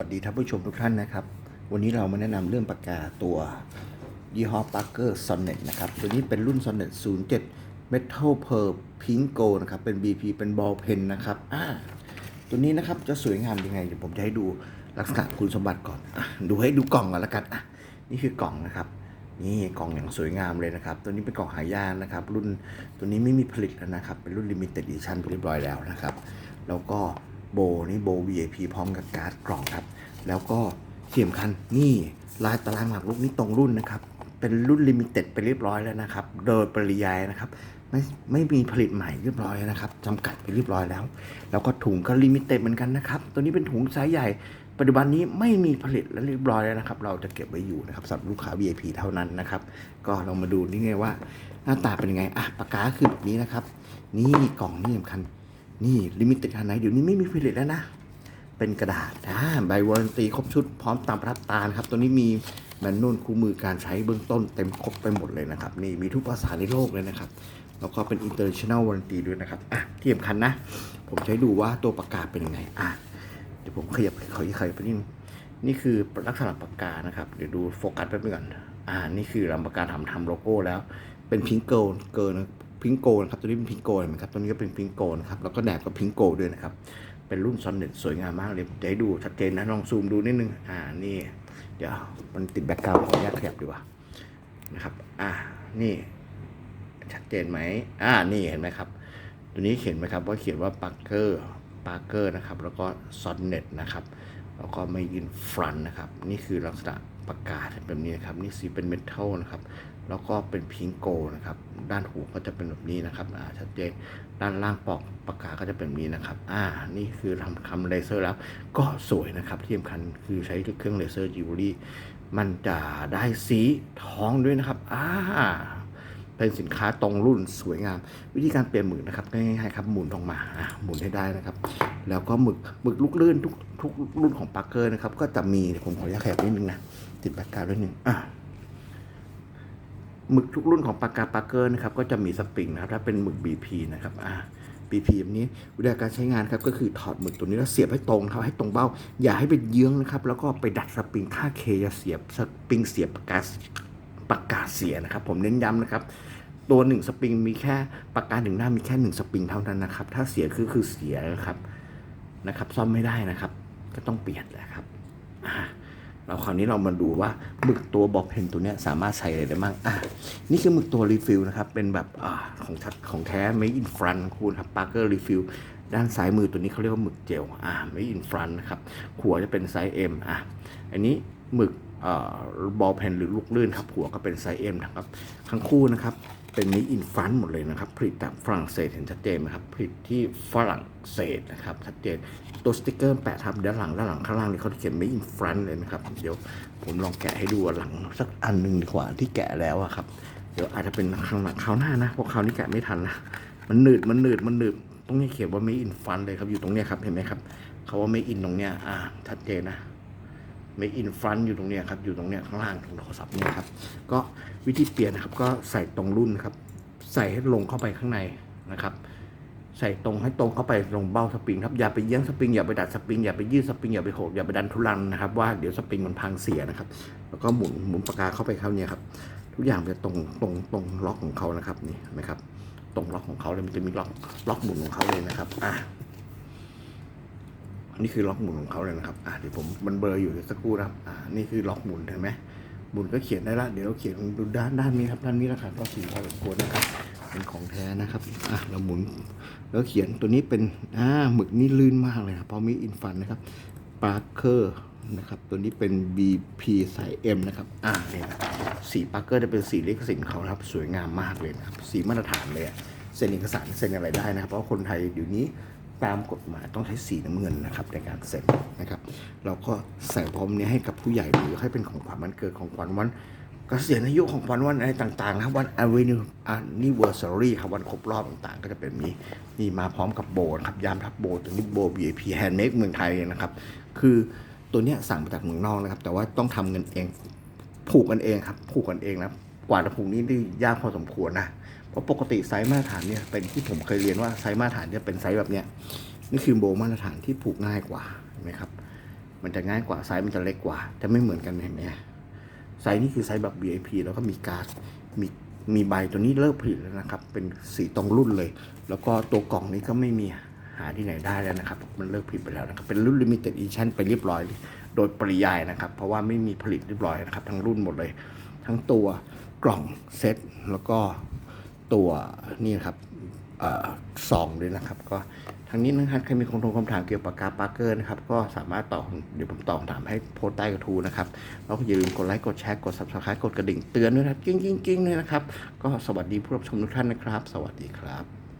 สวัสดีท่านผู้ชมทุกท่านนะครับ วันนี้เรามาแนะนำเรื่องปากกาตัวยี่ห้อ Parker Sonnet นะครับ ตัวนี้เป็นรุ่น Sonnet 07 Metal Pearl Pink Gold นะครับ เป็น BP เป็นบอลเพนนะครับอ่าตัวนี้นะครับจะสวยงามยังไงเดี๋ยวผมจะให้ดูลักษณะคุณสมบัติก่อนอะดูให้ดูกล่องก่อนละกันอะนี่คือกล่องนะครับ นี่กล่องอย่างสวยงามเลยนะครับ ตัวนี้เป็นกล่องหายากนะครับ รุ่นตัวนี้ไม่มีผลิตแล้วนะครับ เป็นรุ่น Limited Edition เรียบร้อยแล้วนะครับ แล้วก็ โบนี่โบ VIP พร้อมกับการ์ดกล่องครับ แล้วก็เขียมคันนี่ลายตารางหมากรุกนี่ตรงรุ่นนะครับ เป็นรุ่นลิมิเต็ดไปเรียบร้อยแล้วนะครับ โดยปริยายนะครับ ไม่ไม่มีผลิตใหม่เรียบร้อยนะครับจำกัดไปเรียบร้อยแล้ว แล้วก็ถุงก็ลิมิเต็ดเหมือนกันนะครับ ตัวนี้เป็นถุงไซส์ใหญ่ ปัจจุบันนี้ไม่มีผลิตและเรียบร้อยแล้วนะครับ เราจะเก็บไว้อยู่นะครับสำหรับลูกค้า VIP เท่านั้นนะครับ ก็เรามาดูนี่ไงว่า หน้าตาเป็นยังไงอะปากกาคือแบบนี้นะครับ นี่กล่องนี่สำคัญ นี่ลิมิเต็ดขนาดไหนเดี๋ยวนี้ไม่มีผลิตแล้วนะ เป็นกระดาษอ่าใบวารันตีครบชุดพร้อมตามรับตาครับ ตัวนี้มีแมนนวลคู่มือการใช้เบื้องต้นเต็มครบไปหมดเลยนะครับ นี่มีทุกภาษาในโลกเลยนะครับ แล้วก็เป็น international warranty ด้วยนะครับ อะที่สำคัญนะ ผมให้ดูว่าตัวปากกาศเป็นยังไง อะ เดี๋ยวผมขยับขอขยับไปนิดนึงนี่คือลักษณะปากกานะครับ เดี๋ยวดูโฟกัสแป๊บนึงก่อนอ่า นี่คือลำปากกาทำทำโลโก้แล้ว เป็นพิงโกลเกิน พิงโกนะครับตัวนี้เป็นพิงโกเห็นไหมครับตัวนี้ก็เป็นพิงโกนะครับแล้วก็แหนบกับพิงโกด้วยนะครับ เป็นรุ่นซอนเน็ตสวยงามมากเลยจะให้ดูชัดเจนนะลองซูมดูนิดนึงอ่านี่ เดี๋ยวมันติดแบ็กกราวด์ขออนุญาตขยับดีกว่านะครับ อ่านี่ ชัดเจนไหมอ่านี่เห็นไหมครับ ตัวนี้เขียนไหมครับว่าเขียนว่า Parker Parker นะครับแล้วก็ Sonnet นะครับแล้วก็ไม่ยินฟรันนะครับ นี่คือลักษณะปากกาแบบนี้นะครับ นี่สีเป็นเมทัลนะครับ แล้วก็เป็นพิงโกนะครับ ด้านหูก็จะเป็นแบบนี้นะครับอ่าชัดเจนด้านล่างปอกปากกาก็จะเป็นนี้นะครับ อ่า นี่คือทำคำเลเซอร์แล้ว ก็สวยนะครับที่สำคัญคือใช้เครื่องเลเซอร์จิวเวลรี่มันจะได้สีทองด้วยนะครับ อ่า เป็นสินค้าตรงรุ่นสวยงาม วิธีการเปลี่ยนหมึกนะครับง่ายๆครับหมุนออกมาหมุนให้ได้นะครับ แล้วก็หมึกหมึกลูกลื่นทุกทุกรุ่นของปาร์เกอร์นะครับ ก็จะมีผมขออนุญาตขยับนิดนึงนะติดปากกาด้วยนึงอะ หมึกทุกรุ่นของปากกาปาเกอร์นะครับก็จะมีสปริงนะครับถ้าเป็นหมึก BP นะครับอะ BP แบบนี้วิธีการใช้งานครับก็คือถอดหมึกตัวนี้แล้วเสียบให้ตรงครับให้ตรงเบ้า อย่าให้เป็นเยื้องนะครับ แล้วก็ไปดัดสปริงถ้าเคจะเสียบสปริงเสียบปากกาปากกาเสียนะครับ ผมเน้นย้ำนะครับตัวหนึ่งสปริงมีแค่ปากกาหนึ่งหน้ามีแค่หนึ่งสปริงเท่านั้นนะครับ ถ้าเสียคือคือเสียนะครับนะครับ ซ่อมไม่ได้นะครับ ก็ต้องเปลี่ยนแหละครับอ่า เราคราวนี้เรามาดูว่าหมึกตัวบอกเพนตัวเนี้ยสามารถใส่อะไรได้บ้างอะนี่คือหมึกตัวรีฟิลนะครับเป็นแบบอ่าของของแท้ไม่อินฟรันคูณครับปาร์เกอร์รีฟิลด้านซ้ายมือตัวนี้เขาเรียกว่าหมึกเจลอ่าไม่อินฟรันนะครับหัวจะเป็นไซส์ M อะอันนี้หมึก บอลเพนหรือลูกลื่นครับหัวก็เป็นไซส์ M นะครับทั้งคู่นะครับเป็นมิอินฟันหมดเลยนะครับผลิตจากฝรั่งเศสเห็นชัดเจนไหมครับผลิตที่ฝรั่งเศสนะครับชัดเจนตัวสติกเกอร์แปะทับด้านหลังด้านหลังข้างล่างนี่เขาเขียนมิอินฟันเลยนะครับเดี๋ยวผมลองแกะให้ดูหลังสักอันหนึ่งดีกว่าที่แกะแล้วอะครับเดี๋ยวอาจจะเป็นข้างหลังคราวหน้านะเพราะคราวนี้แกะไม่ทันนะมันหนืดมันหนืดมันหนืดตรงนี้เขียนว่าไม่อินฟันเลยครับอยู่ตรงเนี้ยครับเห็นไหมครับเขาว่าไม่อินตรงเนี้ยอ่าชัดเจนนะ ไม่อินฟรอนต์อยู่ตรงเนี้ยครับ อยู่ตรงเนี้ยข้างล่างของโทรศัพท์เนี่ยครับ ก็วิธีเปลี่ยนนะครับ ก็ใส่ตรงรุ่นครับ ใส่ให้ลงเข้าไปข้างในนะครับ ใส่ตรงให้ตรงเข้าไปตรงเบ้าสปริงครับ อย่าไปเยื้องสปริง อย่าไปดัดสปริง อย่าไปยืดสปริง อย่าไปโหดอย่าไปดันทุลังนะครับ ว่าเดี๋ยวสปริงมันพังเสียนะครับ แล้วก็หมุนหมุนปากกาเข้าไปเข้าเนี่ยครับ ทุกอย่างจะตรงตรงตรงล็อกของเขานะครับนี่เห็นไหมครับ ตรงล็อกของเขาเลยมันจะมีล็อกล็อกหมุนของเขาเลยนะครับ อะ นี่คือล็อกหมุนของเขาเลยนะครับอ่าเดี๋ยวผมมันเบลออยู่เดี๋ยวสักครู่นะครับอ่านี่คือล็อกหมุนเห็นไหมหมุนก็เขียนได้ละเดี๋ยวเราเขียนดูด้านด้านนี้ครับด้านนี้นะครับก็สีพอสมควรนะครับเป็นของแท้นะครับอะเราหมุนแล้วเขียนตัวนี้เป็นอ่าหมึกนี่ลื่นมากเลยนะเพราะมีอินฟันนะครับปาร์เกอร์นะครับตัวนี้เป็น BP สาย M นะครับอ่าเนี่ยนะสีปาร์เกอร์จะเป็นสีลิขสิทธิ์เขาครับสวยงามมากเลยนะครับสีมาตรฐานเลยอะเซ็นเอกสารเซ็นอะไรได้นะครับเพราะคนไทยเดี๋ยวนี้ ตามกฎหมายต้องใช้สีน้ำเงินนะครับในการเซ็นนะครับ เราก็ใส่พร้อมนี้ให้กับผู้ใหญ่หรือให้เป็นของขวัญวันเกิดของขวัญวันเกษียณอายุของขวัญวันอะไรต่างๆนะครับวัน anniversary ครับวันครบรอบต่างๆ ก็จะเป็นนี้นี่มาพร้อมกับโบนะครับยามทับโบตัวนี้โบ VIP handmade เมืองไทยนะครับ คือตัวเนี้ยสั่งมาจากเมืองนอกนะครับ แต่ว่าต้องทำเงินเองผูกกันเองครับผูกกันเองนะกว่าจะผูกนี่ได้ยากพอสมควรนะ เพราะปกติไซส์มาตรฐานเนี่ยเป็นที่ผมเคยเรียนว่าไซส์มาตรฐานจะเป็นไซส์แบบเนี้ยนี่คือโบมาตรฐานที่ผูกง่ายกว่าเห็นไหมครับ มันจะง่ายกว่าไซส์มันจะเล็กกว่า จะไม่เหมือนกันเห็นไหมไซส์นี่คือไซส์แบบ VIP แล้วก็มีการ์ดมีมีใบตัวนี้เลิกผลิตแล้วนะครับ เป็นสีตรงรุ่นเลย แล้วก็ตัวกล่องนี้ก็ไม่มีหาที่ไหนได้แล้วนะครับ มันเลิกผลิตไปแล้วนะครับ เป็นรุ่น limited edition ไปเรียบร้อย โดยปริยายนะครับ เพราะว่าไม่มีผลิตเรียบร้อยนะครับ ทั้งรุ่นหมดเลย ทั้งตัวกล่องเซตแล้วก็ ตัวนี่ครับเอ่อซองด้วยนะครับ ก็ทางนี้นะครับใครมีคำถามคำถามเกี่ยวกับปากาปาร์เกอร์นะครับ ก็สามารถตอบเดี๋ยวผมตอบถามให้โพสใต้กระทู้นะครับแล้วก็อย่าลืมกดไลค์กดแชร์กด subscribe กดกระดิ่งเตือนด้วยนะครับกิ้งกิ้งกิ้งเลยนะครับ ก็สวัสดีผู้รับชมทุกท่านนะครับ สวัสดีครับ